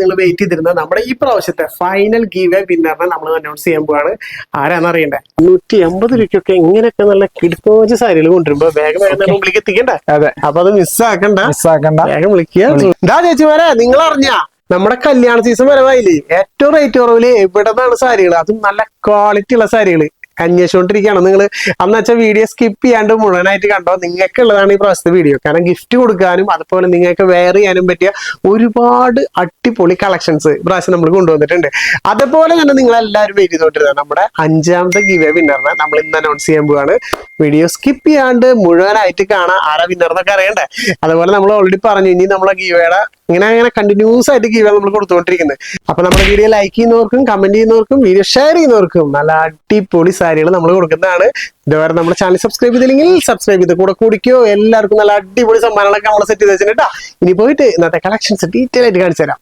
നിങ്ങൾ വെയിറ്റ് ചെയ്തിരുന്ന നമ്മുടെ ഈ പ്രാവശ്യത്തെ ഫൈനൽ ഗീവ് വിന്നറിനെ നമ്മൾ അനൗൺസ് ചെയ്യാൻ പോവാണ്. ആരാന്ന് അറിയണ്ടേ? നൂറ്റി എൺപത് രൂപയ്ക്കൊക്കെ ഇങ്ങനെയൊക്കെ നല്ല കിടക്കോച്ച് സാരികൾ കൊണ്ടുവരുമ്പോ വേഗം വേഗം മുമ്പിലേക്ക് എത്തിക്കണ്ടേ. അതെ. അപ്പൊ അത് മിസ്സാക്കണ്ട മിസ്സാക്കണ്ട വേഗം വിളിക്കുക. എന്താ ചേച്ചിമാരെ നിങ്ങൾ അറിഞ്ഞ നമ്മുടെ കല്യാണ സീസൺ വരവായില്ലേ? ഏറ്റവും റേറ്റ് കുറവിൽ എവിടെ നിന്നാണ് സാരികൾ അതും നല്ല ക്വാളിറ്റി ഉള്ള സാരികൾ അന്വേഷിച്ചുകൊണ്ടിരിക്കുകയാണ് നിങ്ങൾ അന്ന് വെച്ചാൽ വീഡിയോ സ്കിപ്പ് ചെയ്യാണ്ട് മുഴുവനായിട്ട് കണ്ടോ? നിങ്ങൾക്ക് ഉള്ളതാണ് ഈ പ്രാവശ്യത്തെ വീഡിയോ കാരണം ഗിഫ്റ്റ് കൊടുക്കാനും അതുപോലെ നിങ്ങൾക്ക് വെയർ ചെയ്യാനും പറ്റിയ ഒരുപാട് അടിപൊളി കളക്ഷൻസ് പ്രാവശ്യം നമ്മൾ കൊണ്ടുവന്നിട്ടുണ്ട്. അതുപോലെ തന്നെ നിങ്ങൾ എല്ലാവരും വെയിറ്റ് ചെയ്തോണ്ടിരുന്നത്. നമ്മുടെ അഞ്ചാമത്തെ ഗിവേ വിന്നറിനെ നമ്മൾ ഇന്ന് അനൗൺസ് ചെയ്യാൻ പോവാണ്. വീഡിയോ സ്കിപ്പ് ചെയ്യാണ്ട് മുഴുവനായിട്ട് കാണാം. ആരാ വിന്നർ എന്നൊക്കെ അറിയണ്ടേ? അതുപോലെ നമ്മൾ ഓൾറെഡി പറഞ്ഞു. ഇനി നമ്മളെ ഗീവയുടെ ഇങ്ങനെ അങ്ങനെ കണ്ടിന്യൂസ് ആയിട്ട് ഗീവ നമ്മൾ കൊടുത്തുകൊണ്ടിരിക്കുന്നത് അപ്പൊ നമ്മുടെ വീഡിയോ ലൈക്ക് ചെയ്യുന്നവർക്കും കമന്റ് ചെയ്യുന്നവർക്കും വീഡിയോ ഷെയർ ചെയ്യുന്നവർക്കും നല്ല അടിപൊളി സാരികൾ നമ്മൾ കൊടുക്കുന്നതാണ്. ഇതുവരെ നമ്മുടെ ചാനൽ സബ്സ്ക്രൈബ് ചെയ്തില്ലെങ്കിൽ സബ്സ്ക്രൈബ് ചെയ്ത് കൂടെ കുടിക്കോ. എല്ലാവർക്കും നല്ല അടിപൊളി സമ്മാനങ്ങളൊക്കെ നമ്മൾ സെറ്റ് ചെയ്ത് വെച്ചിട്ടാ ഇനി പോയിട്ട് ഇന്നത്തെ കളക്ഷൻസ് ഡീറ്റെയിൽ ആയിട്ട് കാണിച്ചു തരാം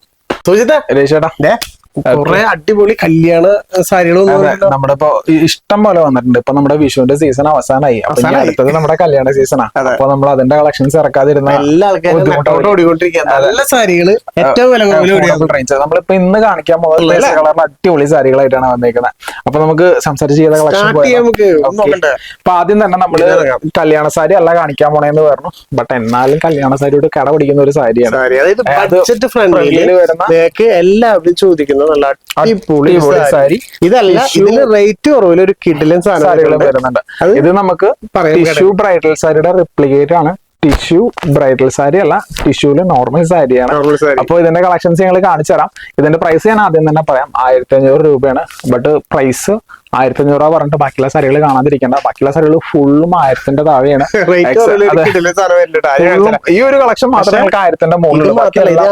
രേഷേട്ടാ ദേ, കുറെ അടിപൊളി കല്യാണ സാരികൾ നമ്മുടെ ഇപ്പൊ ഇഷ്ടം പോലെ വന്നിട്ടുണ്ട്. ഇപ്പൊ നമ്മുടെ വിഷുവിന്റെ സീസൺ അവസാനമായി അപ്പൊ അവസാനായി. അടുത്തത് നമ്മുടെ കല്യാണ സീസണാ അപ്പൊ നമ്മൾ അതിന്റെ കളക്ഷൻസ് ഇറക്കാതിരുന്ന എല്ലാ ആൾക്കാരും നല്ല സാരികൾ ഏറ്റവും വില റേഞ്ച് നമ്മളിപ്പോ ഇന്ന് കാണിക്കാൻ പോകുന്നത്? കളറിൽ അടിപൊളി സാരികളായിട്ടാണ് വന്നേക്കുന്നത് അപ്പൊ നമുക്ക് സംസാരിച്ച് ചെയ്ത കളക്ഷൻ അപ്പൊ ആദ്യം തന്നെ നമ്മൾ കല്യാണ സാരി അല്ല കാണിക്കാൻ പോണേന്ന് പറഞ്ഞു. ബട്ട് എന്നാലും കല്യാണ സാരിയോട് കട പിടിക്കുന്ന ഒരു സാരിയാണ്. വരുന്ന എല്ലാവരും ചോദിക്കുന്ന. നല്ല അടിപൊളി സാരി. ഇതല്ല ഇതിന് റേറ്റ് കുറവില്ല ഒരു കിഡിലും സാരികൾ വരുന്നുണ്ട്. ഇത് നമുക്ക് ടിഷ്യൂ ബ്രൈഡൽ സാരിയുടെ റിപ്ലിക്കേറ്റ് ആണ്. ടിഷ്യൂ ബ്രൈഡൽ സാരി അല്ല ടിഷ്യൂൽ നോർമൽ സാരിയാണ് അപ്പൊ അപ്പോൾ ഇതിന്റെ കളക്ഷൻസ് ഞങ്ങൾ കാണിച്ചു തരാം. ഇതിന്റെ പ്രൈസ് ഞാൻ ആദ്യം തന്നെ പറയാം. ആയിരത്തി അഞ്ഞൂറ് രൂപയാണ്. ബട്ട് പ്രൈസ് ആയിരത്തി അഞ്ഞൂറ് രൂപ പറഞ്ഞിട്ട് ബാക്കിയുള്ള സാരികൾ കാണാതിരിക്കേണ്ട. ബാക്കിയുള്ള സാരികൾ ഫുള്ളും ആയിരത്തിന്റെ താഴെയാണ്. ഈ ഒരു കളക്ഷൻ മാത്രം പക്ഷേ നിങ്ങൾക്ക് ആയിരത്തിന്റെ മുകളിൽ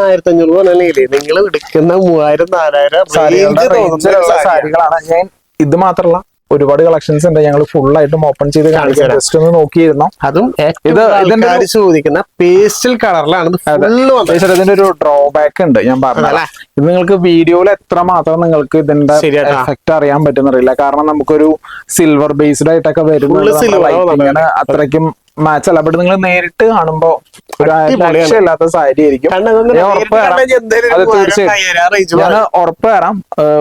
ആയിരത്തി അഞ്ഞൂറ് നിങ്ങൾ എടുക്കുന്ന മൂവായിരം നാലായിരം. സാരികളാണ്. ഞാൻ ഇത് മാത്രമല്ല ഒരുപാട് കളക്ഷൻസ് ഉണ്ട്. ഞങ്ങൾ ഫുൾ ആയിട്ടും ഓപ്പൺ ചെയ്ത് കാണിക്കാം ജസ്റ്റ് ഒന്ന് നോക്കിയിരുന്നു. അതും ഇത് ഇത് ഇതിന്റെ ചോദിക്കുന്ന പേസ്റ്റൽ കളറിലാണ് ഇതിന്റെ ഒരു ഡ്രോബാക്ക് ഉണ്ട് ഞാൻ പറഞ്ഞല്ലേ ഇത് നിങ്ങൾക്ക് വീഡിയോയിൽ എത്ര മാത്രം നിങ്ങൾക്ക് ഇതിന്റെ. എഫക്ട് അറിയാൻ പറ്റുന്നറിയില്ല. കാരണം നമുക്കൊരു സിൽവർ ബേസ്ഡ് ആയിട്ടൊക്കെ. വരുന്നത് അത്രയ്ക്കും മാച്ച് അല്ല ബട്ട് നിങ്ങൾ നേരിട്ട് കാണുമ്പോ ഒരു. രക്ഷയില്ലാത്ത സാരി ആയിരിക്കും ഞാൻ ഉറപ്പ് തരാം. അത് തീർച്ചയായും. ഞാൻ ഉറപ്പ്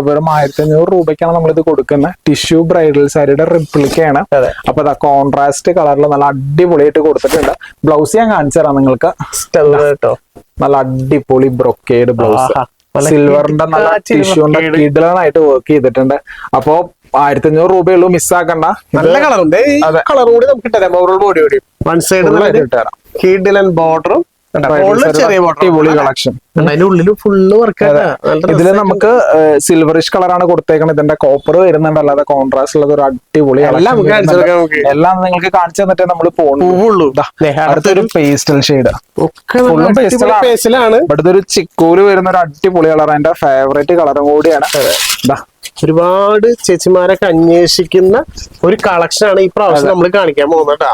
വെറും ആയിരത്തി അഞ്ഞൂറ് രൂപയ്ക്കാണ് നമ്മളിത് കൊടുക്കുന്നത് ടിഷ്യൂ ബ്രൈഡൽ സാരിയുടെ റിപ്ലിക്കയാണ്. അപ്പൊ അതാ കോൺട്രാസ്റ്റ് കളറിൽ നല്ല അടിപൊളിയായിട്ട് കൊടുത്തിട്ടുണ്ട്. ബ്ലൗസ് ഞാൻ കാണിച്ചു തരാം നിങ്ങൾക്ക്. കേട്ടോ. നല്ല അടിപൊളി ബ്രൊക്കേഡ് ബ്ലൗസ് സിൽവറിന്റെ നല്ല ടിഷ്യൂന്റെ brocade. വർക്ക് ചെയ്തിട്ടുണ്ട്. അപ്പോ ആയിരത്തി അഞ്ഞൂറ് രൂപയുള്ളൂ മിസ്സാക്കണ്ട നല്ല കളറുണ്ട്. ഉണ്ട് കളർ കൂടി നമുക്ക് ഇട്ടരാം ഓവറോൾ ബോഡി കൂടി. വൺ സൈഡ് ഇട്ടുതരാം. ബോർഡറും അടിപൊളി കളക്ഷൻ ഇതിൽ നമുക്ക് സിൽവറിഷ് കളറാണ് കൊടുത്തേക്കുന്നത് ഇതിന്റെ കോപ്പർ വരുന്നുണ്ട്. അല്ലാതെ കോൺട്രാസ്റ്റ് ഉള്ളത് ഒരു അടിപൊളി എല്ലാം നിങ്ങൾക്ക് കാണിച്ചു തന്നിട്ട് നമ്മൾ പോകുന്നു അടുത്തൊരു പേസ്റ്റൽ ഷെയ്ഡ് ഒക്കെ ഇവിടുത്തെ ഒരു ചിക്കൂര് വരുന്ന ഒരു അടിപൊളി കളർ എന്റെ ഫേവറേറ്റ് കളറും കൂടിയാണ്. ഒരുപാട് ചേച്ചിമാരൊക്കെ അന്വേഷിക്കുന്ന ഒരു കളക്ഷൻ ആണ് ഈ പ്രാവശ്യം നമ്മൾ കാണിക്കാൻ പോകുന്നത്.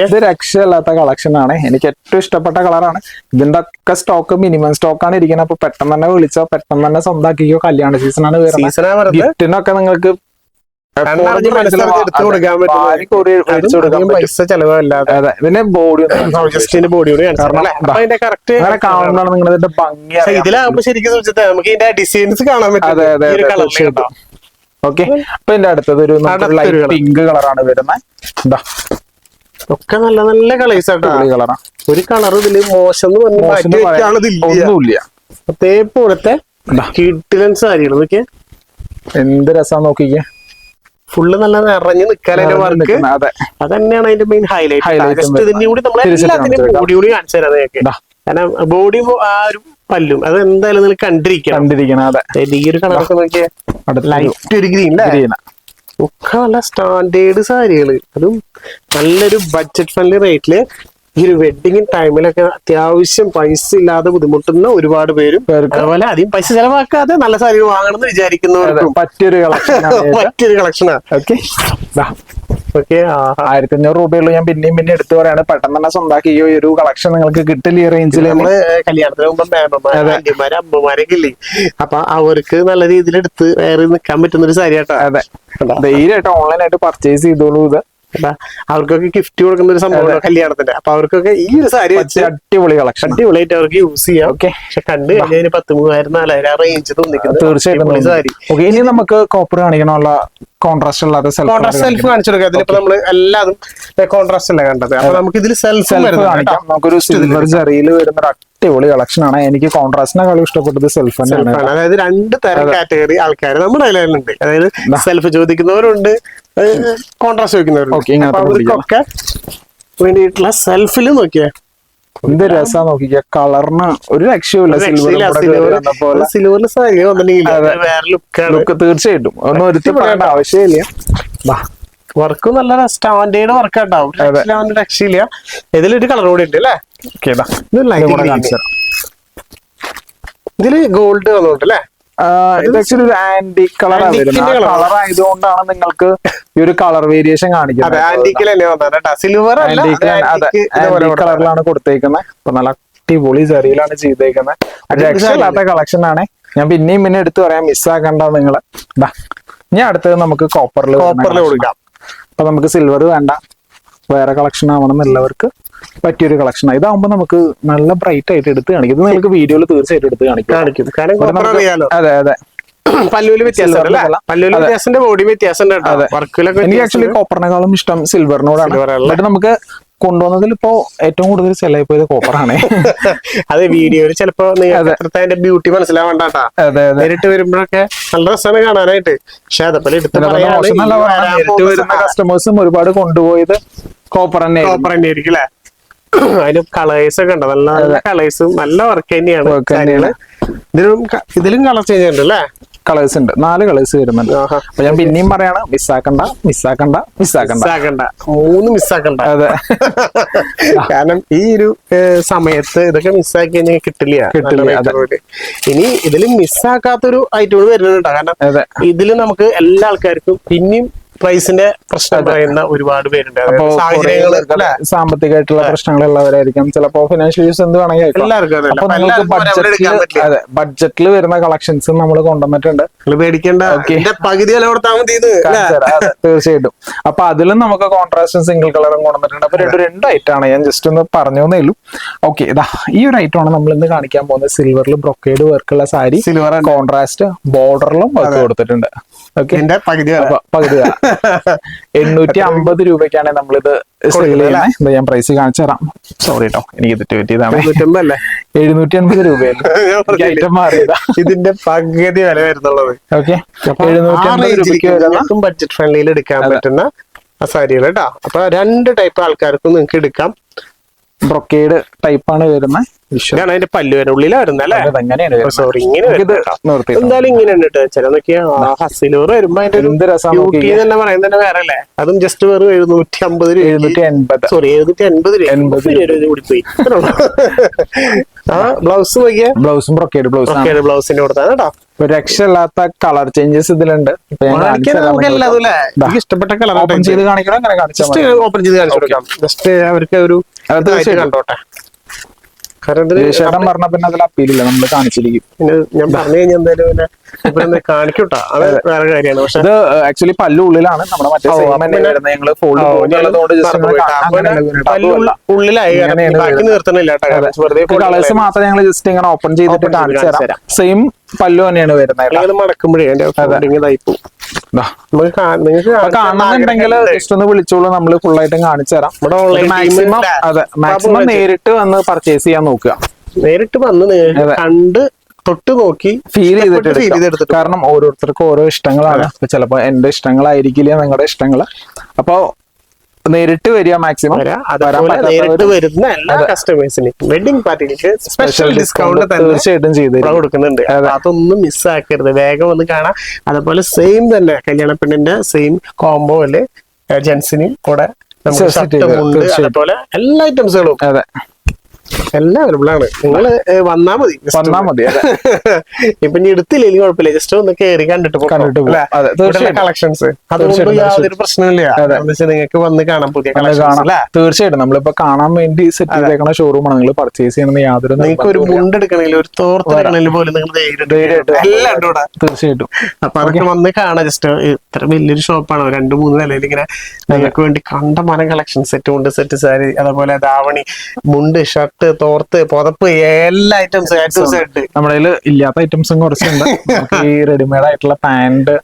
ഇത് രക്ഷയില്ലാത്ത കളക്ഷൻ ആണ്. എനിക്ക് ഏറ്റവും ഇഷ്ടപ്പെട്ട കളറാണ് ഇതിന്റെ ഒക്കെ സ്റ്റോക്ക് മിനിമം സ്റ്റോക്ക് ആണ് ഇരിക്കുന്നത്. അപ്പൊ പെട്ടെന്ന് തന്നെ വിളിച്ചോ പെട്ടെന്ന് തന്നെ സ്വന്താക്കിക്കോ. കല്യാണ സീസൺ ആണ് വരുന്നത്. ഗിഫ്റ്റിനൊക്കെ നിങ്ങൾക്ക് പൈസ ചെലവല്ലാതെ. അതെ ഇതിന്റെ ബോഡി ജസ്റ്റിന്റെ ബോഡി ഇതിലാകുമ്പോ ശരിക്കും നമുക്ക് ഇതിന്റെ ഡിസൈൻസ് കാണാൻ പറ്റും. ഓക്കെ അപ്പൊ എന്റെ അടുത്തത് ഒരു പിങ്ക് കളറാണ് വരുന്നത്. ഒക്കെ നല്ല നല്ല കളേഴ്സ് ആട്ടോ. അടിപൊളി കളറാണ് ഒരു കളർ ഇതിൽ മോശം ഒന്നുമില്ല. അതേപോലത്തെ കിട്ടിലൻസ് കിട്ടിലൻ സാരികൾ എന്ത് രസം നോക്കിക്കേ. ഫുള്ള് നല്ല നിറഞ്ഞു നിൽക്കാനതിന്റെ വർക്ക് അതന്നെയാണ് അതിന്റെ മെയിൻ ഹൈലൈറ്റ്. ഇതിന്റെ കൂടി നമ്മൾ ബോഡി കൂടി കാണിച്ചു തരാം കാരണം ബോഡി ആ ഒരു പല്ലും അത് എന്തായാലും നിങ്ങൾ കണ്ടിരിക്കണം. കണ്ടിരിക്കണം അതെ. ഈ ഒരു കളറൊക്കെ നോക്കിയേ. അടുത്തൊരു ലൈറ്റ് ഒരു ഗ്രീൻ. ഒക്കെ നല്ല സ്റ്റാൻഡേർഡ് സാരികൾ. അതും നല്ലൊരു ബഡ്ജറ്റ് ഫ്രണ്ട്ലി റേറ്റിൽ ഈ ഒരു വെഡിങ് ടൈമിലൊക്കെ അത്യാവശ്യം പൈസ ഇല്ലാതെ ബുദ്ധിമുട്ടുന്ന ഒരുപാട് പേരും അതുപോലെ അധികം പൈസ ചെലവാക്കാതെ നല്ല സാരി വാങ്ങണമെന്ന് വിചാരിക്കുന്നവർക്കും. പറ്റിയൊരു കളക്ഷൻ കളക്ഷനാ ഓക്കെ ഓക്കെ ആയിരത്തി അഞ്ഞൂറ് രൂപയുള്ളൂ ഞാൻ പിന്നെയും പിന്നെ എടുത്തു പറയാണ്. പെട്ടെന്ന് തന്നെ സ്വന്തമാക്കി ഈ ഒരു കളക്ഷൻ നിങ്ങൾക്ക് കിട്ടില്ല ഈ റേഞ്ചിൽ നമ്മൾ കല്യാണത്തിന് മുമ്പ് അമ്മമാരൊക്കെ ഇല്ലേ? അപ്പൊ അവർക്ക് നല്ല രീതിയിൽ എടുത്ത് വേറെ നിൽക്കാൻ പറ്റുന്ന ഒരു സാരി കേട്ടോ അതെ. ധൈര്യമായിട്ട് ഓൺലൈൻ ആയിട്ട് പർച്ചേസ് ചെയ്തോളൂ ഇത്. അപ്പൊ അവർക്കൊക്കെ ഗിഫ്റ്റ് കൊടുക്കുന്ന ഒരു സംഭവം കല്യാണത്തിന്റെ? അപ്പൊ അവർക്കൊക്കെ ഈ ഒരു സാരി വെച്ച് അടിപൊളി കളക്ഷൻ അടിപൊളിയായിട്ട് അവർക്ക് യൂസ് ചെയ്യാം. ഓക്കെ പക്ഷെ കണ്ടു കഴിഞ്ഞാൽ പത്ത് മൂവായിരം നാലായിരം ആ റേഞ്ച് തോന്നിക്കുന്നത് തീർച്ചയായിട്ടും സാരി. ഓക്കെ ഇനി നമുക്ക് കോപ്പർ കാണിക്കണമുള്ള കോൺട്രാസ്റ്റ് സെൽഫ് കാണിച്ചു എല്ലാതും കോൺട്രാസ്റ്റ് അല്ല കണ്ടത്? അപ്പൊ നമുക്ക് ഇതിൽ സെൽഫ് സെൽഫ് കാണിക്കാം. നമുക്കൊരു സിൽവർ ജെറിയിൽ വരുന്ന ഒരു അടിപൊളി കളക്ഷൻ ആണ്. എനിക്ക് കോൺട്രാസ്റ്റിനെക്കാളും ഇഷ്ടപ്പെട്ടത് സെൽഫ് തന്നെയാണ് അതായത് രണ്ട് തരം കാറ്റഗറി ആൾക്കാർ നമ്മുടെ അതായത് സെൽഫ് ചോദിക്കുന്നവരുണ്ട് കോൺട്രാസ്റ്റ് അപ്പൊ അവർക്കൊക്കെ വേണ്ടിയിട്ടുള്ള സെൽഫിൽ നോക്കിയേ. എന്ത് രസാ നോക്കിക്ക കളറിന് ഒരു രക്ഷയുമില്ല സിൽവർ പോലെ. സിൽവറിൽ സാരി ലുക്ക് തീർച്ചയായിട്ടും. ഒന്നും ഒരുത്തി പറയേണ്ട ആവശ്യമില്ല. വർക്ക് നല്ല സ്റ്റാൻഡേർഡ് വർക്ക് ഉണ്ടാവും രക്ഷയില്ല ഇതിലൊരു കളർ കൂടി ഉണ്ട് അല്ലേ. ഇതിൽ ഗോൾഡ് വന്നോണ്ട് അല്ലേ? ഇത് ആക്ച്വലി ഒരു ആന്റി കളർ Antique കളർ ആയതുകൊണ്ടാണ് നിങ്ങൾക്ക് ഈ ഒരു കളർ വേരിയേഷൻ കാണിക്കുന്നത്. ആന്റിക് കളറിലാണ് കൊടുത്തേക്കുന്നത് അപ്പൊ നല്ല അടിപൊളി ചെറിയിലാണ് ചെയ്തേക്കുന്നത് രക്ഷയില്ലാത്ത കളക്ഷൻ ആണ്. ഞാൻ പിന്നെയും പിന്നെ എടുത്തു പറയാം. മിസ്സാക്കണ്ട നിങ്ങൾ. ഇനി അടുത്തത് നമുക്ക് കോപ്പറിൽ കോപ്പറിൽ കൊടുക്കാം. അപ്പൊ നമുക്ക് സിൽവർ വേണ്ട. വേറെ കളക്ഷൻ ആവണം എന്നുള്ളവർക്ക്. പറ്റിയൊരു കളക്ഷൻ ഇതാകുമ്പോ നമുക്ക് നല്ല ബ്രൈറ്റ് ആയിട്ട് എടുത്ത് കാണിക്കും. ഇത് നിങ്ങൾക്ക് വീഡിയോയിൽ തീർച്ചയായിട്ടും എടുത്ത് കാണിക്കും. അതെ അതെ. പല്ലുവിൽ വ്യത്യാസം ബോഡി വ്യത്യാസം എനിക്ക് ആക്ച്വലി കോപ്പറിനെക്കാളും ഇഷ്ടം സിൽവറിനോടാണ് എന്നിട്ട് നമുക്ക് കൊണ്ടുവന്നതിൽ ഇപ്പോ ഏറ്റവും കൂടുതൽ സെല്ലായി പോയത് കോപ്പറാണ് അത് വീഡിയോയിൽ ചിലപ്പോ അതിന്റെ ബ്യൂട്ടി മനസ്സിലാവണ്ടാട്ടാ അതെ അതെ. നേരിട്ട് വരുമ്പോഴൊക്കെ നല്ല രസമാണ് കാണാനായിട്ട്. പക്ഷെ അതേപോലെ എടുത്ത് ഇതിനകത്ത് പറയാണ് മോശം എന്നല്ല ഈ പറഞ്ഞത്. വരാൻ നേരിട്ട് പോകുന്ന വരുന്ന കസ്റ്റമേഴ്സും ഒരുപാട് കൊണ്ടുപോയത് കോപ്പർ തന്നെ കോപ്പർ തന്നെ ആയിരിക്കും അല്ലേ? അതിന് കളേഴ്സ് ഒക്കെ ഉണ്ട്. നല്ല നല്ല കളേഴ്സ് നല്ല വർക്ക് തന്നെയാണ് ഇതിലും ഇതിലും കളർ ചേഞ്ച് ഉണ്ട് അല്ലേ? കളേഴ്സ് ഉണ്ട്. നാല് കളേഴ്സ് വരുന്നുണ്ട്. അപ്പൊ ഞാൻ പിന്നെയും പറയാണ് മിസ്സാക്കണ്ട മിസ്സാക്കണ്ട മിസ്സാക്കണ്ട മിസ്സാക്കണ്ട മൂന്ന് മിസ്സാക്കണ്ട അതെ. കാരണം ഈ ഒരു സമയത്ത് ഇതൊക്കെ മിസ്സാക്കി കഴിഞ്ഞാൽ കിട്ടില്ല. കിട്ടില്ല, ഇനി ഇതിൽ മിസ്സാക്കാത്തൊരു ഐറ്റം വരുന്നുണ്ട് കാരണം ഇതിൽ നമുക്ക് എല്ലാ ആൾക്കാർക്കും പിന്നെയും പ്രൈസിന്റെ പ്രശ്നം പറയുന്ന ഒരുപാട് പേരുണ്ട്? സാമ്പത്തികമായിട്ടുള്ള പ്രശ്നങ്ങളുള്ളവരായിരിക്കും ചിലപ്പോ ഫിനാൻഷ്യൽ യൂസ് എന്ത് വേണമെങ്കിൽ ബഡ്ജറ്റിൽ അതെ ബഡ്ജറ്റിൽ വരുന്ന കളക്ഷൻസ് നമ്മൾ കൊണ്ടുവന്നിട്ടുണ്ട്. തീർച്ചയായിട്ടും. അപ്പൊ അതിലും നമുക്ക് കോൺട്രാസ്റ്റും സിംഗിൾ കളറും കൊണ്ടുവന്നിട്ടുണ്ട്. അപ്പൊ രണ്ട് രണ്ട് ഐറ്റം ആണ് ഞാൻ ജസ്റ്റ് ഒന്ന് പറഞ്ഞു തന്നേ ഉള്ളൂ. ഓക്കെ ഇതാ ഈ ഒരു ഐറ്റം ആണ് നമ്മൾ ഇന്ന് കാണിക്കാൻ പോകുന്നത്. സിൽവറിൽ ബ്രൊക്കേഡ് വർക്കുള്ള സാരി. സിൽവർ. കോൺട്രാസ്റ്റ് ബോർഡറിലും വർക്ക് കൊടുത്തിട്ടുണ്ട്. ഓക്കെ പകുതി പകുതി എണ്ണൂറ്റി അമ്പത് രൂപയ്ക്കാണ് നമ്മളിത് സെയിൽ ചെയ്യുന്നത്. ഞാൻ പ്രൈസ് കാണിച്ചു തരാം. സോറി കേട്ടോ എനിക്ക് തെറ്റ് പറ്റിയതാണ് എഴുന്നൂറ്റി അൻപത് രൂപയല്ലേ? ഇതിന്റെ പകുതി വില വരുന്നുള്ളത്. ഓക്കെ എഴുന്നൂറ്റി അൻപത് രൂപയ്ക്ക് വരുന്ന ബഡ്ജറ്റ് ഫ്രണ്ട്ലിയിൽ എടുക്കാൻ പറ്റുന്ന സാരികൾ കേട്ടോ അപ്പൊ രണ്ട് ടൈപ്പ് ആൾക്കാർക്കും നിങ്ങൾക്ക് എടുക്കാം. ബ്രൊക്കേഡ് ടൈപ്പാണ് ആണ് വരുന്നത്. ഇതാണ് അതിന്റെ പല്ലുവിന് വരുന്ന ഉള്ളിലാ വരുന്നത് അല്ലേ സോറി ഇങ്ങനെ വരുന്നത്. എന്തായാലും ഇങ്ങനെ ഉണ്ട് ചില നോക്കിയാ ഹസിലൂർ വരുമ്പോ അതിന്റെ ബ്യൂട്ടി തന്നെ പറയുന്നത് തന്നെ വേറെ അല്ലേ? അതും ജസ്റ്റ് വെറും എഴുന്നൂറ്റി അമ്പത് രൂപ എഴുന്നൂറ്റി എൺപത് സോറി എഴുന്നൂറ്റി അൻപത് രൂപ. എൺപത് എൺപത് രൂപ കൂടി പോയി ആ ബ്ലൗസ് നോക്കിയാ ബ്ലൗസും ബ്രൊക്കേഡ് ബ്ലൗസ് ബ്ലൗസിന്റെ കൊടുത്താണ് കേട്ടോ രക്ഷയില്ലാത്ത കളർ ചേഞ്ചസ് ഇതിലുണ്ട്. ഞാൻ ഇഷ്ടപ്പെട്ട കളർ ഓപ്പൺ ചെയ്ത് കാണിക്കണം ഓപ്പൺ ചെയ്ത് കാണിച്ചു കൊടുക്കാം. ജസ്റ്റ് അവർക്ക് ഒരു കണ്ടോട്ടെ. ചേട്ടൻ പറഞ്ഞ പിന്നെ അതിൽ അപ്പീലില്ല നമ്മൾ കാണിച്ചിരിക്കും. ഞാൻ പറഞ്ഞു കഴിഞ്ഞാൽ എന്തായാലും പിന്നെ ഇവരൊന്ന് കാണിക്കൂട്ടാ. അത് വേറെ കാര്യമാണ്. പക്ഷെ ഇത് ആക്ച്വലി പല്ല് ഉള്ളിലാണ്. നമ്മുടെ മറ്റേ ഞങ്ങൾ ഉള്ളിലായി ബാക്കി. നിർത്തണില്ല കളേഴ്സ് മാത്രം ഞങ്ങൾ ജസ്റ്റ് ഇങ്ങനെ ഓപ്പൺ ചെയ്തിട്ട് കാണിച്ചു തരാം. സെയിം പല്ലു തന്നെയാണ് വരുന്നത് മടക്കുമ്പോഴേ കാണുന്നുണ്ടെങ്കിൽ ജസ്റ്റ് ഒന്ന് വിളിച്ചോളൂ നമ്മൾ ഫുൾ ആയിട്ടും കാണിച്ചു തരാം. മാക്സിമം അതെ മാക്സിമം നേരിട്ട് വന്ന് പർച്ചേസ് ചെയ്യാൻ നോക്കുക. നേരിട്ട് വന്ന്. കണ്ട് തൊട്ട് നോക്കി ഫീൽ ചെയ്തിട്ട്. കാരണം ഓരോരുത്തർക്കും ഓരോ ഇഷ്ടങ്ങളാണ്. ചിലപ്പോൾ ചിലപ്പോ എന്റെ ഇഷ്ടങ്ങളായിരിക്കില്ല നിങ്ങളുടെ ഇഷ്ടങ്ങൾ. അപ്പൊ നേരിട്ട് വരിക മാക്സിമം നേരിട്ട് വരുന്ന എല്ലാ കസ്റ്റമേഴ്സിനും വെഡിങ് പാർട്ടിക്ക് സ്പെഷ്യൽ ഡിസ്കൗണ്ട് തന്നെ തീർച്ചയായിട്ടും ചെയ്ത് കൊടുക്കുന്നുണ്ട്. അതൊന്നും മിസ്സാക്കരുത് വേഗം ഒന്ന് കാണാം. അതുപോലെ സെയിം തന്നെ കല്യാണ പെണ്ണിന്റെ സെയിം കോംബോ അല്ലേ? ജെൻസിനും കൂടെ. അതുപോലെ എല്ലാ ഐറ്റംസുകളും അതെ. എല്ലാം അവൈലബിൾ ആണ്. നിങ്ങൾ വന്നാ മതി. വന്നാ മതി ഇപ്പൊ ഇനി എടുത്തില്ലെങ്കിൽ കുഴപ്പമില്ല. ജസ്റ്റ് ഒന്ന് കയറി കണ്ടിട്ട്. കളക്ഷൻസ് അതുകൊണ്ട് യാതൊരു പ്രശ്നമില്ല നിങ്ങൾക്ക് വന്ന് കാണാം പുതിയ തീർച്ചയായിട്ടും. നമ്മളിപ്പോ കാണാൻ വേണ്ടി സെറ്റ് ചെയ്തേക്കുന്ന ഷോറൂമാണ് നിങ്ങൾ പർച്ചേസ് ചെയ്യണമെന്ന് യാതൊരു നിങ്ങൾക്ക് ഒരു മുണ്ട് എടുക്കണമെങ്കിൽ ഒരു തോർത്ത് എടുക്കണമെങ്കിൽ പോലും നിങ്ങൾ. എല്ലാം തീർച്ചയായിട്ടും. അപ്പൊ അതൊക്കെ വന്ന് കാണാം. ജസ്റ്റ് ഇത്ര വലിയൊരു ഷോപ്പാണ് രണ്ട് മൂന്ന് നിലയിൽ ഇങ്ങനെ നിങ്ങൾക്ക് വേണ്ടി കണ്ടമാനം collection set mundu set sari അതേപോലെ ദാവണി മുണ്ട് ഷർട്ട് തോർത്ത് പുതപ്പ് എല്ലാ ഐറ്റംസ് നമ്മുടെ ഇല്ലാത്ത ഐറ്റംസും കുറച്ചുണ്ട് ഈ റെഡിമെയ്ഡ് ആയിട്ടുള്ള പാന്റ്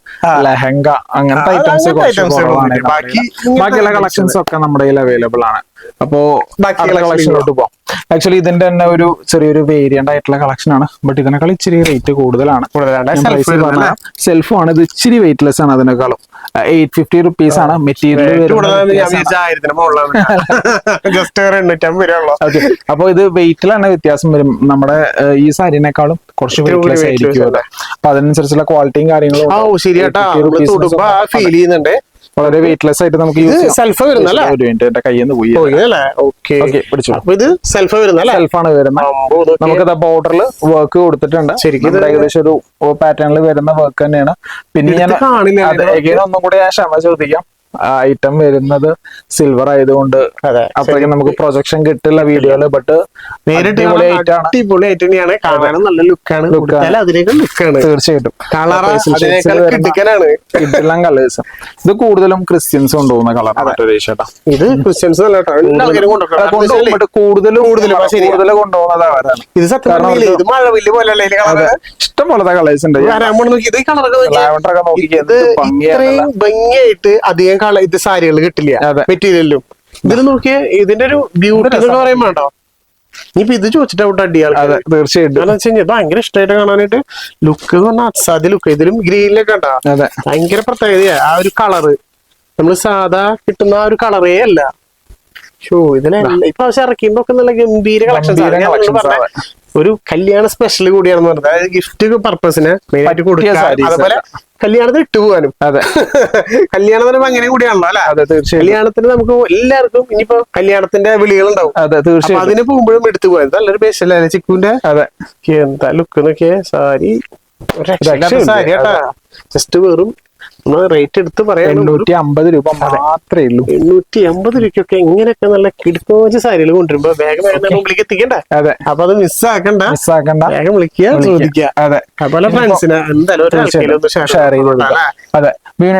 ലെഹങ്ക അങ്ങനത്തെ ഐറ്റംസ് അങ്ങനത്തെ കുറച്ച് കുറവാണ് ബാക്കി ബാക്കിയുള്ള കളക്ഷൻസ് ഒക്കെ നമ്മുടെ കയ്യിൽ അവൈലബിൾ ആണ്. അപ്പോ കളക്ഷനിലോട്ട് പോവാം. ആക്ച്വലി ഇതിന്റെ തന്നെ ഒരു ചെറിയൊരു വേരിയന്റ് ആയിട്ടുള്ള കളക്ഷൻ ആണ്. ബട്ട് ഇതിനേക്കാൾ ഇച്ചിരി റേറ്റ് കൂടുതലാണ്. സെൽഫും ആണ്. ഇത് ഇച്ചിരി വെയിറ്റ്ലെസ് ആണ് അതിനേക്കാളും. എയ്റ്റ് ഫിഫ്റ്റി റുപ്പീസ് ആണ് മെറ്റീരിയൽ ഓക്കെ അപ്പൊ ഇത് വെയിറ്റിലാണ് വ്യത്യാസം വരും. നമ്മുടെ ഈ സാരിനേക്കാളും കുറച്ച് വെയിറ്റ്ലെസ് ആയിരിക്കും. അപ്പൊ അതിനനുസരിച്ചുള്ള ക്വാളിറ്റിയും കാര്യങ്ങളും ഓ ശരിയാട്ടാ. 50 നമ്മൾ rupees തൊടുമ്പോ ഫീൽ ചെയ്യുന്നുണ്ട്. വളരെ വെയിറ്റ്ലെസ് ആയിട്ട് നമുക്ക് സെൽഫ് വരുന്നല്ലേ ഒരു മിനിറ്റ് എന്റെ കയ്യിൽ നിന്ന് പോയി ഓക്കെ പിടിച്ചു? അപ്പൊ ഇത് സെൽഫ് വരുന്നല്ലേ സെൽഫാണ് വരുന്നത്. നമുക്ക് ബോർഡറിൽ വർക്ക് കൊടുത്തിട്ടുണ്ട്. ശരിക്കും ഏകദേശം ഒരു പാറ്റേണിൽ വരുന്ന വർക്ക് തന്നെയാണ്. പിന്നെ ഞാൻ ഒന്നും കൂടി ഞാൻ ക്ഷമ ചോദിക്കാം. ഐറ്റം വരുന്നത് സിൽവർ ആയതുകൊണ്ട് അതെ. അപ്പോഴേക്കും നമുക്ക് പ്രൊജക്ഷൻ കിട്ടില്ല വീഡിയോയിൽ ബട്ട് കാണാനും നല്ല ലുക്കാണ് ലുക്കാണ് തീർച്ചയായിട്ടും. കളർ ഇതെല്ലാം കളേഴ്സ് ഇത് കൂടുതലും ക്രിസ്ത്യൻസ് കൊണ്ടുപോകുന്ന ചേട്ടാ ഇത് ക്രിസ്ത്യൻസ് കൊണ്ടുപോകും. കൂടുതലും. കൂടുതൽ ഇത് സത്യം മഴ വലിയ കളർ ഇഷ്ടം പോലത്തെ കളേഴ്സ് ഉണ്ട്. ഭംഗിയായിട്ട് അധികം കള ഇത് സാരികൾ കിട്ടില്ല. മെറ്റീരിയലും ഇതിൽ നോക്കിയ ഇതിന്റെ ഒരു ബ്യൂട്ടി എന്ന് പറയുമ്പോ കേട്ടോ ഇനിയിപ്പൊ ഇത് ചോദിച്ചിട്ട് അവിടെ അടിയാൾ തീർച്ചയായിട്ടും. കാരണം വെച്ച് കഴിഞ്ഞാൽ ഭയങ്കര ഇഷ്ടമായിട്ട് കാണാനായിട്ട് ലുക്ക് എന്ന് പറഞ്ഞാൽ അസാധ്യ ലുക്ക് ഇതിലും ഗ്രീനിലൊക്കെ അതെ. ഭയങ്കര പ്രത്യേകതയാ. ആ ഒരു കളറ് നമ്മൾ സാധാ കിട്ടുന്ന ആ ഒരു കളറേ അല്ല. ഷോ ഇതിനെ ഇപ്പൊ പക്ഷെ ഇറക്കിയപ്പോ നല്ല ഗംഭീര കളക്ഷൻ ഒരു കല്യാണ സ്പെഷ്യൽ കൂടിയാണെന്ന് പറഞ്ഞത്. അതായത് ഗിഫ്റ്റ് പർപ്പസിന് മെയിൻ ആയിട്ട് കൊടുക്കുക അതുപോലെ കല്യാണത്തിന് ഇട്ടു പോകാനും. അതെ. കല്യാണത്തിന് അങ്ങനെ കൂടിയാണല്ലോ അല്ലെ? അതെ തീർച്ചയായും കല്യാണത്തിന് നമുക്ക് എല്ലാവർക്കും ഇനിയിപ്പോ കല്യാണത്തിന്റെ വിളികളുണ്ടാവും അതെ തീർച്ചയായും അതിന് പോകുമ്പോഴും എടുത്തു പോയത് നല്ലൊരു പേശല്ലേ ചിക്കുന്റെ അതെ. എന്താ ലുക്ക് നോക്കിയേ? സാരി. ജസ്റ്റ് വെറും റേറ്റ് എടുത്ത് പറയാൻ എണ്ണൂറ്റി അമ്പത് രൂപ മാത്രമേ ഉള്ളൂ. എണ്ണൂറ്റി അമ്പത് രൂപയ്ക്കൊക്കെ ഇങ്ങനെയൊക്കെ നല്ല കിടക്കോച്ച് സാരികൾ കൊണ്ടുവരുമ്പോ വേഗം വേഗം മുമ്പിലേക്ക് എത്തിക്കണ്ടേ അതെ. അപ്പൊ അത് മിസ്സാക്കണ്ട മിസ്സാക്കണ്ട വേഗം വിളിക്കുക ചോദിക്കുക. അതെ. അതുപോലെ ഫ്രണ്ട്സിന് എന്തായാലും ഷെയർ ചെയ്ത് അതെ.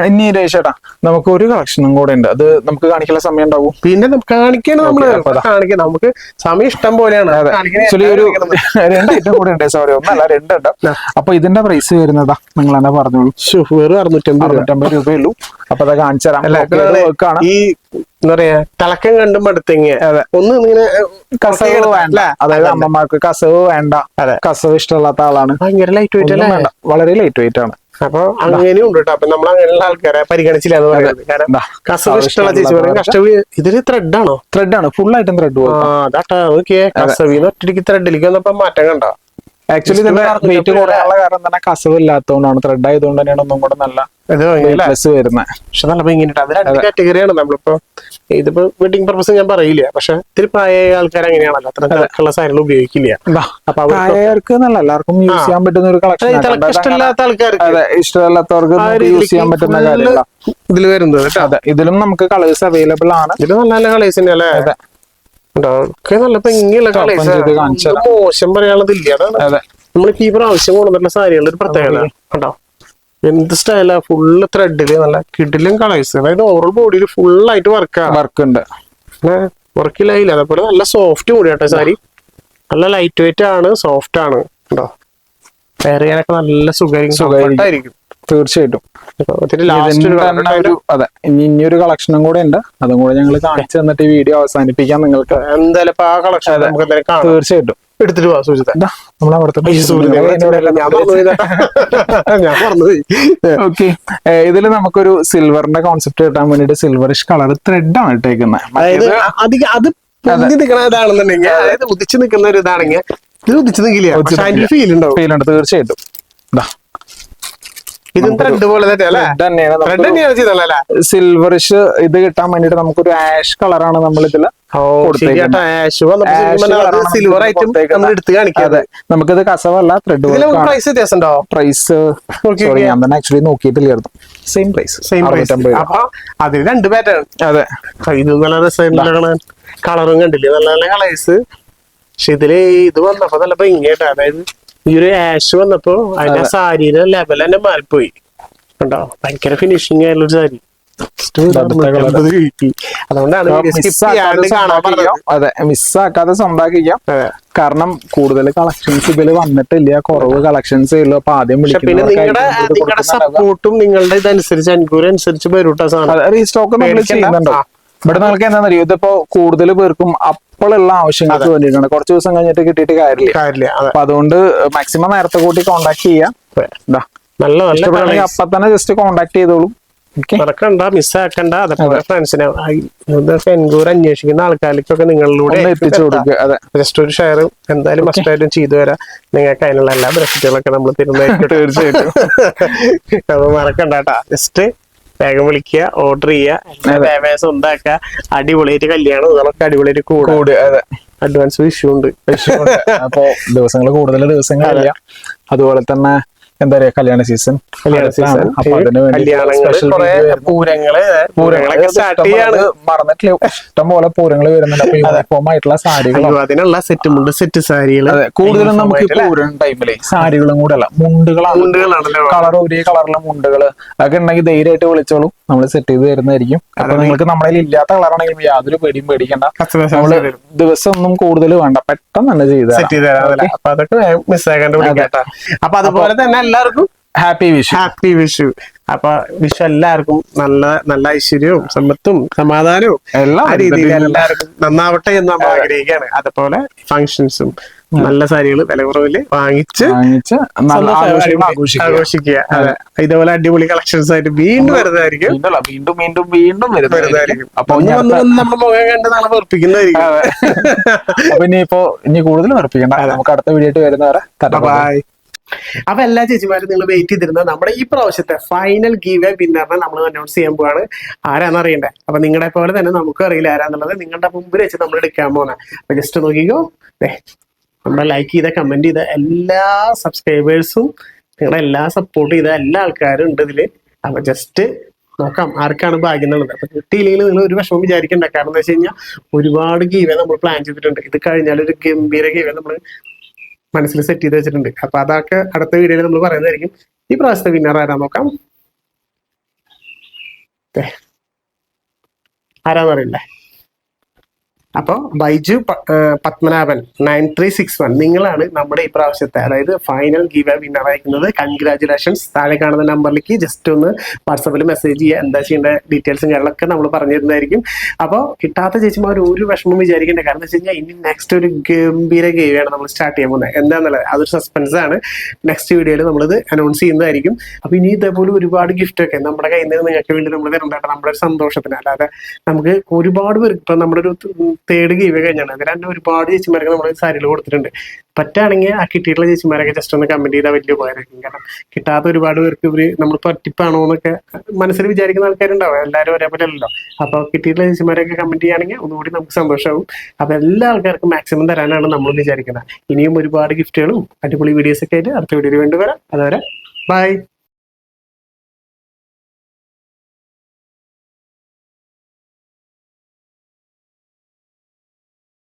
ഇനി രേഷേട്ടാ നമുക്ക് ഒരു കളക്ഷനും കൂടെ ഉണ്ട്. അത് നമുക്ക് കാണിക്കാനുള്ള സമയം ഉണ്ടാവും. പിന്നെ നമുക്ക് കാണിക്കണം നമ്മൾ കാണിക്കണം നമുക്ക് സമയം ഇഷ്ടം പോലെയാണ്. അതെ. ആക്ച്വലി ഒരു രണ്ട് ഐറ്റം കൂടെ ഉണ്ട്. സോറി ഒന്നല്ല രണ്ടുണ്ട് അപ്പൊ ഇതിന്റെ പ്രൈസ് വരുന്നതാ. നിങ്ങൾ തന്നെ പറഞ്ഞോളൂ വെറും അറുന്നൂറ്റമ്പത് അറുന്നൂറ്റമ്പത് രൂപയുള്ളൂ. അപ്പൊ അത് കാണിച്ചു തരാം. ഈ എന്താ പറയാ തിളക്കം കണ്ടും മടുത്തെങ്ങിയ അതെ. ഒന്ന് ഇങ്ങനെ കസവ് വേണ്ട. അതായത് അമ്മമാർക്ക് കസവ് വേണ്ട. അതെ. കസവ് ഇഷ്ടമില്ലാത്ത ആളാണ്. ഭയങ്കര ലൈറ്റ് വെയിറ്റ് വേണ്ട. വളരെ ലൈറ്റ് വെയിറ്റ് ആണ്. അപ്പൊ അങ്ങനെയും ഉണ്ട് കേട്ടോ. അപ്പൊ നമ്മൾ അങ്ങനെയുള്ള ആൾക്കാരെ പരിഗണിച്ചില്ല എന്ന് പറയുന്നത്. കാരണം കസവ് ഇഷ്ടമുള്ള ചേച്ചി പറയും കഷ്ടവ് ഇതിൽ ത്രെഡ് ആണോ? ത്രെഡ് ആണ്. ഫുൾ ആയിട്ടും ത്രെഡ് പോകും അതാട്ടാ. നോക്കിയേ കസവിന്ന് ഒറ്റയ്ക്ക് ത്രെഡിലേക്ക് വന്നപ്പോ മാറ്റം കണ്ടോ? ആക്ച്വലി ഇതിന്റെ വെയിറ്റ് കുറയാനുള്ള കാരണം തന്നെ കസവ് ഇല്ലാത്തതുകൊണ്ടാണ്. ത്രെഡ് ആയതുകൊണ്ട് തന്നെയാണ് ഒന്നും കൂടെ നല്ല പ്ലസ് വരുന്നത് പക്ഷെ നല്ല ഭംഗിയുണ്ട് അത് രണ്ട് കാറ്റഗറിയാണ് നമ്മളിപ്പോ. ഇതിപ്പോ വെഡിങ് പർപ്പസ് ഞാൻ പറയില്ല. പക്ഷെ ഇത്തിരി പ്രായമായ ആൾക്കാർ അങ്ങനെയാണല്ലോ. അത്ര സാധനങ്ങൾ ഉപയോഗിക്കില്ല. അപ്പൊ പ്രായക്കാർക്ക് എല്ലാവർക്കും യൂസ് ചെയ്യാൻ പറ്റുന്ന ഒരു കളക്ഷൻ ഇഷ്ടമില്ലാത്ത ആൾക്കാർക്ക്. ഇഷ്ടമില്ലാത്തവർക്ക് യൂസ് ചെയ്യാൻ പറ്റുന്ന കാര്യമില്ല ഇതിൽ വരുന്നത് അതെ ഇതിലും നമുക്ക് കളേഴ്സ് അവൈലബിൾ ആണ്. ഇതിലും നല്ല നല്ല കളേഴ്സ് തന്നെയല്ലേ? അതെ. നല്ല ഭംഗിയുള്ള കളേഴ്സ്. മോശം പറയാനുള്ളതില്ല നമ്മൾ നമ്മളിപ്പോ ഈ പ്രാവശ്യം കൊണ്ടുവന്നിട്ടുള്ള സാരികളുടെ ഒരു പ്രത്യേകത. കണ്ടോ? എന്ത് സ്റ്റൈലാ ഫുള്ള് ത്രെഡിൽ നല്ല കിഡിലും കളേഴ്സ് അതായത് ഓവറോൾ ബോഡിയിൽ ഫുൾ ആയിട്ട് വർക്കാണ് വർക്ക് ഉണ്ട്. വർക്കിലായില്ല അതേപോലെ നല്ല സോഫ്റ്റ് കൂടി കേട്ടോ സാരി. നല്ല ലൈറ്റ് വെയിറ്റ് ആണ് സോഫ്റ്റ് ആണ്. കേട്ടോ വെയർ ചെയ്യാനൊക്കെ നല്ല സുഖമായിരിക്കും തീർച്ചയായിട്ടും. അതെ ഇനി ഇനിയൊരു കളക്ഷനും കൂടെ ഉണ്ട്. അതും കൂടെ ഞങ്ങൾ കാണിച്ചു തന്നിട്ട് ഈ വീഡിയോ അവസാനിപ്പിക്കാം നിങ്ങൾക്ക്. എന്തായാലും ആ കളക്ഷൻ തീർച്ചയായിട്ടും. എടുത്തിട്ട് പോവാ സൂചിത നമ്മൾ അവിടുത്തെ ഓക്കെ ഇതിൽ നമുക്കൊരു സിൽവറിന്റെ കോൺസെപ്റ്റ് കിട്ടാൻ വേണ്ടിട്ട് സിൽവറിഷ് കളർ ത്രെഡ് ആണ് ഇട്ടേക്കുന്നത് അതായത് അധികം അത് പൊന്തി നിൽക്കുന്ന ഇതാണെന്നുണ്ടെങ്കിൽ അതായത് ഉദിച്ചു നിൽക്കുന്ന ഒരു ഇതാണെങ്കിൽ ഇത് ഉദിച്ചു നിൽക്കില്ല ഫീൽ ഉണ്ടാവും. ഫീൽ ഉണ്ട് തീർച്ചയായിട്ടും. ഇതാ ത്രെഡ് പോലെ തന്നെയാണ്. ചെയ്തല്ലേ സിൽവറിഷ് ഇത് കിട്ടാൻ വേണ്ടിട്ട് നമുക്കൊരു ആഷ് കളറാണ് നമ്മൾ ഇതിൽ സിൽവർ ഐറ്റം നമ്മൾ എടുത്ത് കാണിക്കാതെ അതെ. നമുക്കിത് കസവല്ല ത്രെഡ് പ്രൈസ് വ്യത്യാസം ഉണ്ടോ പ്രൈസ് ഞാൻ തന്നെ ആക്ച്വലി നോക്കിയിട്ടില്ലായിരുന്നു. സെയിം പ്രൈസ് സെയിം പ്രൈസ് അപ്പൊ അതിൽ രണ്ട് പാറ്റേൺ അതെ. ഇത് നല്ല രസമായിട്ടുള്ള കളറും കണ്ടില്ലേ? നല്ല നല്ല കളേഴ്സ് പക്ഷെ ഇതിൽ ഇത് വന്നപ്പോ നല്ല ഭംഗിയായിട്ട്. അതായത് ഈ ഒരു ആഷ് വന്നപ്പോ അതിന്റെ സാരിയുടെ ലെവൽ തന്നെ മാറിപ്പോയി. കണ്ടോ? ഭയങ്കര ഫിനിഷിങ് ആയിട്ടുള്ള ഒരു സാരി. അതെ മിസ്സാക്കാതെ സ്വന്തമാക്കിക്കാം കാരണം കൂടുതൽ കളക്ഷൻസ് ഇതിൽ വന്നിട്ടില്ല. കുറവ് കളക്ഷൻസ് ഉള്ളു. അപ്പൊ ആദ്യം നിങ്ങളുടെ സപ്പോർട്ടും നിങ്ങളുടെ ഇതനുസരിച്ച് അനുകൂലം അനുസരിച്ച് വരൂട്ട റീസ്റ്റോക്ക് നമ്മൾ ചെയ്യുന്നുണ്ടോ. ഇവിടെ നിങ്ങൾക്ക് എന്താണെന്നറിയോ? ഇതിപ്പോ കൂടുതൽ പേർക്കും അപ്പോഴുള്ള ആവശ്യങ്ങൾക്ക് വേണ്ടിയിട്ടാണ്. കുറച്ച് ദിവസം കഴിഞ്ഞിട്ട് കിട്ടിയിട്ട് കാര്യമില്ല. കാര്യമില്ല. അപ്പൊ അതുകൊണ്ട് മാക്സിമം നേരത്തെ കൂട്ടി കോണ്ടാക്ട് ചെയ്യാം. നല്ല നല്ല അപ്പൊ തന്നെ ജസ്റ്റ് കോണ്ടാക്ട് ചെയ്തോളൂ. മറക്കണ്ട മിസ്സാക്കണ്ട അതേപോലെ ഫ്രണ്ട്സിനെ പെൻകൂർ അന്വേഷിക്കുന്ന ആൾക്കാർക്കൊക്കെ നിങ്ങളിലൂടെ എത്തിച്ചു കൊടുക്കുക അതെ. ജസ്റ്റ് ഒരു ഷെയർ എന്തായാലും മസ്റ്റ് ആയിട്ടും ചെയ്തു തരാം. നിങ്ങൾക്ക് അതിനുള്ള എല്ലാ ബെനിഫിറ്റുകളൊക്കെ നമ്മൾ തരുന്നതായിരിക്കും. തീർച്ചയായിട്ടും. അപ്പൊ മറക്കണ്ട ജസ്റ്റ് വേഗം വിളിക്കുക ഓർഡർ ചെയ്യുക വേവേസം ഉണ്ടാക്കുക. അടിപൊളിയായിട്ട് കല്യാണം ഇതൊക്കെ അടിപൊളിയായിട്ട് കൂടെ. അഡ്വാൻസ് വിഷു ഉണ്ട്. അപ്പോ ദിവസങ്ങൾ കൂടുതൽ ദിവസങ്ങളില്ല. അതുപോലെ തന്നെ എന്താ പറയാ കല്യാണ സീസൺ കല്യാണ സീസൺ അപ്പൊ അതിന് പൂരങ്ങൾ പൂരങ്ങളൊക്കെ സ്റ്റാർട്ട് ചെയ്യാണ്. മറന്നിട്ടില്ല. ഇഷ്ടം പോലെ പൂരങ്ങൾ വരുന്നുണ്ട്. അപ്പൊ യൂണിഫോം ആയിട്ടുള്ള സാരികളും അതിനുള്ള സെറ്റ് മുണ്ട് സെറ്റ് സാരികൾ. കൂടുതലും നമുക്ക് പൂരം ടൈമിൽ സാരികളും കൂടെ അല്ല മുണ്ടുകളാണ്. മുണ്ടുകളാണല്ലോ. കളർ ഒരേ കളറിലെ മുണ്ടുകൾ. അതൊക്കെ ഉണ്ടെങ്കിൽ ധൈര്യമായിട്ട് വിളിച്ചോളൂ. നമ്മൾ സെറ്റ് ചെയ്ത് തരുന്നതായിരിക്കും. അപ്പൊ നിങ്ങൾക്ക് നമ്മളിൽ ഇല്ലാത്ത കളറാണെങ്കിലും യാതൊരു പേടിയും പേടിക്കണ്ട. നമ്മൾ. ദിവസം ഒന്നും കൂടുതൽ വേണ്ട. പെട്ടെന്ന് തന്നെ ചെയ്ത് സെറ്റ് ചെയ്ത് തരാം. അപ്പൊ അതൊക്കെ വിളിക്കാട്ടാ അപ്പൊ അതുപോലെ തന്നെ എല്ലാവർക്കും ഹാപ്പി വിഷു. ഹാപ്പി വിഷു. അപ്പൊ വിഷു എല്ലാവർക്കും നല്ല നല്ല ഐശ്വര്യവും സമ്പത്തും സമാധാനവും. എല്ലാ രീതിയിൽ എല്ലാവർക്കും നന്നാവട്ടെ എന്ന് നമ്മൾ ആഗ്രഹിക്കുകയാണ്. അതുപോലെ ഫങ്ഷൻസും നല്ല സാരികൾ വില കുറവിൽ വാങ്ങിച്ച് ആഘോഷിക്കുക. ഇതേപോലെ അടിപൊളി കളക്ഷൻസ് ആയിട്ട് വീണ്ടും വരുന്നതായിരിക്കും. വീണ്ടും വീണ്ടും വീണ്ടും വരുന്നതായിരിക്കും. അപ്പൊ നമ്മുടെ മുഖം കണ്ട് നാളെ വെറുപ്പിക്കുന്നതായിരിക്കും അപ്പൊ ഇനിയിപ്പോ ഇനി കൂടുതൽ ഉറപ്പിക്കണ്ട നമുക്ക് അടുത്ത വീഡിയോ ആയിട്ട് വരുന്നവരെ ബൈ അപ്പൊ എല്ലാ ചേച്ചിമാരും നിങ്ങൾ വെയിറ്റ് ചെയ്തിരുന്ന നമ്മുടെ ഈ പ്രാവശ്യത്തെ ഫൈനൽ ഗീവ് വിന്നറിനെ നമ്മൾ അനൗൺസ് ചെയ്യാൻ പോവാണ്. ആരാന്ന് അറിയണ്ടേ? അപ്പൊ നിങ്ങളെ പോലെ തന്നെ നമുക്കും അറിയില്ല ആരാന്നുള്ളത്. നിങ്ങളുടെ മുമ്പിൽ വെച്ച് നമ്മൾ എടുക്കാൻ പോകുന്നത് അപ്പൊ ജസ്റ്റ് നോക്കിക്കോ. ദേ, നമ്മുടെ ലൈക്ക് ചെയ്ത കമന്റ് ചെയ്ത എല്ലാ സബ്സ്ക്രൈബേഴ്സും നിങ്ങളുടെ എല്ലാ സപ്പോർട്ട് ചെയ്ത എല്ലാ ആൾക്കാരും ഉണ്ട് ഇതിൽ. അപ്പൊ ജസ്റ്റ് നോക്കാം ആർക്കാണ് ഭാഗ്യം എന്നുള്ളത്. അപ്പൊ കിട്ടിയില്ലെങ്കിൽ നിങ്ങൾ ഒരു വിഷമം വിചാരിക്കണ്ട. കാരണം എന്താ വെച്ച് കഴിഞ്ഞാൽ ഒരുപാട് ഗീവേ നമ്മൾ പ്ലാൻ ചെയ്തിട്ടുണ്ട്. ഇത് കഴിഞ്ഞാൽ ഒരു ഗംഭീര ഗീവേ നമ്മൾ മനസ്സിൽ സെറ്റ് ചെയ്ത് വെച്ചിട്ടുണ്ട്. അപ്പൊ അതൊക്കെ അടുത്ത വീഡിയോയിൽ നമ്മൾ പറയുന്നതായിരിക്കും. ഈ പ്രാവശ്യത്തെ വിന്നർ ആരാ നോക്കാം. ദേ. അപ്പൊ Baiju Padmanabhan nine three six one നിങ്ങളാണ് നമ്മുടെ ഈ പ്രാവശ്യത്തെ അതായത് ഫൈനൽ ഗീവ് വിന്നർ അയക്കുന്നത് കൺഗ്രാചുലേഷൻസ് താഴെ കാണുന്ന നമ്പറിലേക്ക് ജസ്റ്റ് ഒന്ന് വാട്സപ്പിൽ മെസ്സേജ് ചെയ്യുക. എന്താ ചെയ്യേണ്ട ഡീറ്റെയിൽസും കാര്യങ്ങളൊക്കെ നമ്മൾ പറഞ്ഞു തരുന്നതായിരിക്കും അപ്പോൾ കിട്ടാത്ത ചേച്ചിമാർ ഒരു വിഷമം വിചാരിക്കേണ്ട. കാരണം വെച്ച് കഴിഞ്ഞാൽ ഇനി നെക്സ്റ്റ് ഒരു ഗംഭീര ഗെയിമാണ് നമ്മൾ സ്റ്റാർട്ട് ചെയ്യാൻ പോകുന്നത്. എന്താണെന്നുള്ളത് അതൊരു സസ്പെൻസ് ആണ്. നെക്സ്റ്റ് വീഡിയോയിൽ നമ്മളിത് അനൗൺസ് ചെയ്യുന്നതായിരിക്കും. അപ്പൊ ഇനി ഇതേപോലെ ഒരുപാട് ഗിഫ്റ്റ് ഒക്കെ നമ്മുടെ കയ്യിൽ നിന്ന് നിങ്ങൾക്ക് വേണ്ടി നമ്മൾ തരണ്ടാട്ടെ നമ്മുടെ സന്തോഷത്തിന്. അല്ലാതെ നമുക്ക് ഒരുപാട് പേർക്ക് ഇപ്പൊ നമ്മുടെ ഒരു തേർഡ് ഗീവ് കഴിഞ്ഞാണ്. അങ്ങനെ തന്നെ ഒരുപാട് ചേച്ചിമാരൊക്കെ നമ്മൾ സാരികൾ കൊടുത്തിട്ടുണ്ട്. പറ്റുകയാണെങ്കിൽ ആ കിട്ടിയിട്ടുള്ള ചേച്ചിമാരൊക്കെ ജസ്റ്റ് ഒന്ന് കമന്റ് ചെയ്താൽ വലിയ ഉപകാരമായിരിക്കും. കാരണം കിട്ടാത്ത ഒരുപാട് പേർക്ക് ഇവർ നമ്മൾ പറ്റിപ്പാണോ എന്നൊക്കെ മനസ്സിൽ വിചാരിക്കുന്ന ആൾക്കാരുണ്ടാവും. എല്ലാവരും ഒരേപോലെ അല്ലല്ലോ. അപ്പൊ കിട്ടിയിട്ടുള്ള ചേച്ചിമാരൊക്കെ കമന്റ് ചെയ്യുകയാണെങ്കിൽ ഒന്നുകൂടി നമുക്ക് സന്തോഷമാവും അപ്പൊ എല്ലാ ആൾക്കാർക്കും മാക്സിമം തരാനാണ് നമ്മൾ വിചാരിക്കുന്നത്. ഇനിയും ഒരുപാട് ഗിഫ്റ്റുകളും അടിപൊളി വീഡിയോസ് ഒക്കെ ആയിട്ട് അടുത്ത വീഡിയോയിൽ വേണ്ടി വരാം. അതുവരെ ബൈ